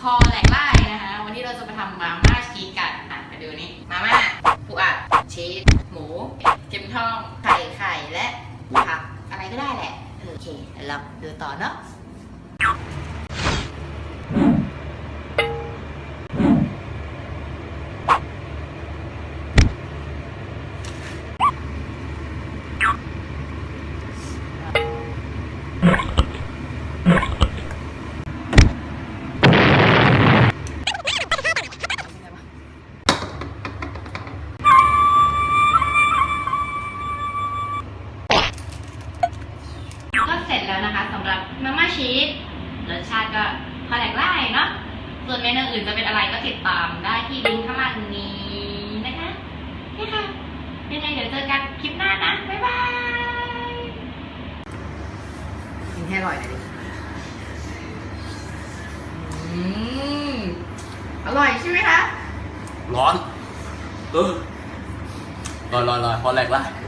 พอแหลกไล่นะคะ วันนี้เราจะมาทำมาม่าชีสกันอะมาดูนี่มาม่าปูอัดชีสหมูเจมทองไข่ไข่และผักอะไรก็ได้แหละ โอเคเราดูต่อเนาะ ชีสรสชาติก็พอแหลกไล่เนาะส่วนเมนูอื่นจะเป็นอะไรก็ติดตามได้ที่ลิงก์ข้างล่างนี้นะคะนี่ค่ะยังไงเดี๋ยวเจอกันคลิปหน้านะบ๊ายบายกินให้อร่อยหน่อยดิอืมอร่อยใช่ไหมคะร้อน เออลอยลอยลอยพอแรกละอ